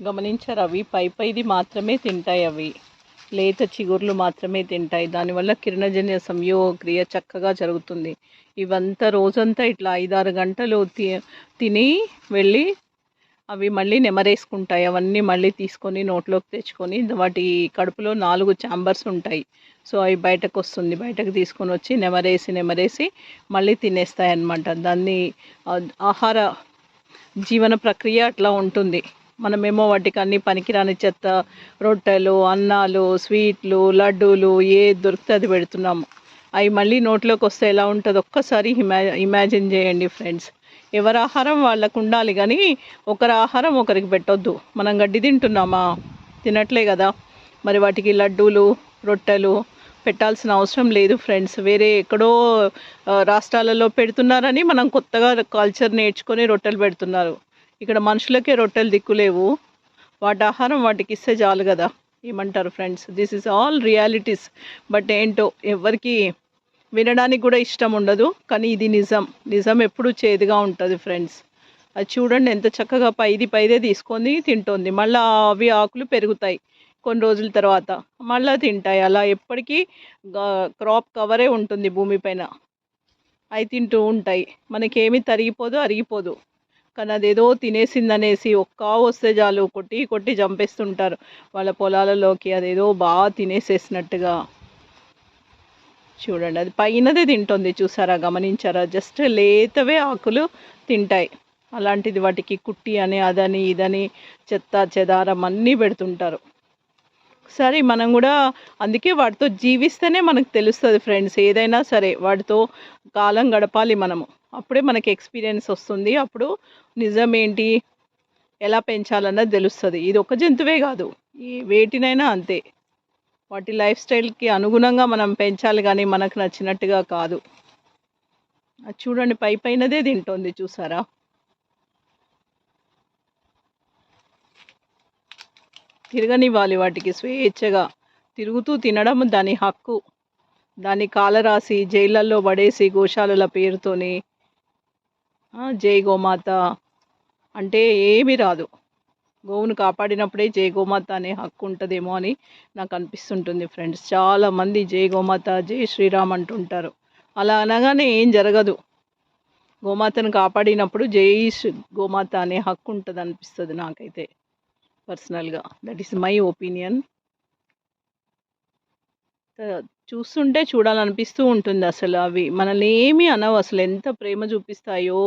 గమనించారు అవి. పై పైది మాత్రమే తింటాయి అవి. లేత చిగుర్లు మాత్రమే తింటాయి. దానివల్ల కిరణజన్య సంయోగ క్రియ చక్కగా జరుగుతుంది. ఇవంతా రోజంతా ఇట్లా ఐదారు గంటలు తి తిని వెళ్ళి అవి మళ్ళీ నెమరేసుకుంటాయి. అవన్నీ మళ్ళీ తీసుకొని నోట్లోకి తెచ్చుకొని వాటి కడుపులో నాలుగు ఛాంబర్స్ ఉంటాయి. సో అవి బయటకు వస్తుంది బయటకు తీసుకొని వచ్చి నెమరేసి నెమరేసి మళ్ళీ తినేస్తాయి అన్నమాట దాన్ని ఆహార జీవన ప్రక్రియ అట్లా ఉంటుంది. మనమేమో వాటికి అన్ని పనికిరాని చెత్త రొట్టెలు అన్నాలు స్వీట్లు లడ్డూలు ఏ దొరికితే అది పెడుతున్నాము. అవి మళ్ళీ నోట్లోకి వస్తే ఎలా ఉంటుంది ఒక్కసారి ఇమా ఇమాజిన్ చేయండి ఫ్రెండ్స్. ఎవరి ఆహారం వాళ్ళకు ఉండాలి కానీ ఒకరి ఆహారం ఒకరికి పెట్టొద్దు. మనం గడ్డి తింటున్నామా? తినట్లే కదా. మరి వాటికి లడ్డూలు రొట్టెలు పెట్టాల్సిన అవసరం లేదు ఫ్రెండ్స్. వేరే ఎక్కడో రాష్ట్రాలలో పెడుతున్నారని మనం కొత్తగా కల్చర్ నేర్చుకొని రొట్టెలు పెడుతున్నారు. ఇక్కడ మనుషులకే రొట్టెలు దిక్కులేవు. వాటి ఆహారం వాటికి ఇస్తే చాలు కదా. ఏమంటారు friends? This is all realities but ఏంటో ఎవరికి వినడానికి కూడా ఇష్టం ఉండదు. కానీ ఇది నిజం. నిజం ఎప్పుడు చేదుగా ఉంటుంది ఫ్రెండ్స్. అది చూడండి ఎంత చక్కగా పైది పైదే తీసుకొని తింటుంది. మళ్ళీ అవి ఆకులు పెరుగుతాయి కొన్ని రోజుల తర్వాత. మళ్ళీ తింటాయి. అలా ఎప్పటికీ క్రాప్ కవరే ఉంటుంది భూమిపైన అవి తింటూ ఉంటాయి. మనకేమీ తరిగిపోదు అరిగిపోదు. కానీ అదేదో తినేసిందనేసి ఒక్క వస్తే చాలు కొట్టి కొట్టి చంపేస్తుంటారు. వాళ్ళ పొలాలలోకి అదేదో బాగా తినేసేసినట్టుగా. చూడండి అది పైనదే తింటుంది చూసారా గమనించారా? జస్ట్ లేతవే ఆకులు తింటాయి. అలాంటిది వాటికి కుట్టి అని అదని ఇదని చెత్త చెదారం అన్నీ పెడుతుంటారు. సరే మనం కూడా అందుకే వాటితో జీవిస్తేనే మనకు తెలుస్తుంది ఫ్రెండ్స్. ఏదైనా సరే వాటితో కాలం గడపాలి మనము. అప్పుడే మనకి ఎక్స్పీరియన్స్ వస్తుంది. అప్పుడు నిజం ఏంటి ఎలా పెంచాలన్నది తెలుస్తుంది. ఇది ఒక జంతువే కాదు. ఈ వేటినైనా అంతే. వాటి లైఫ్ స్టైల్కి అనుగుణంగా మనం పెంచాలి కానీ మనకు నచ్చినట్టుగా కాదు. అది చూడండి పై పైనదే తింటుంది చూసారా? తిరగనివ్వాలి వాటికి. స్వేచ్ఛగా తిరుగుతూ తినడం దాని హక్కు. దాన్ని కాలరాసి జైళ్ళల్లో పడేసి గోశాలల పేరుతోని జై గోమాత. అంటే ఏమీ రాదు. గోవును కాపాడినప్పుడే జై గోమాత అనే హక్కు ఉంటుందేమో అని నాకు అనిపిస్తుంటుంది ఫ్రెండ్స్. చాలామంది జై గోమాత జై శ్రీరామ్ అంటుంటారు. అలా అనగానే ఏం జరగదు. గోమాతను కాపాడినప్పుడు జై శ్రీ- గోమాత అనే హక్కు ఉంటుంది అనిపిస్తుంది నాకైతే. పర్సనల్గా. That is my opinion. చూస్తుంటే చూడాలనిపిస్తూ ఉంటుంది అసలు అవి. మనల్ని ఏమీ అనవు అసలు. ఎంత ప్రేమ చూపిస్తాయో.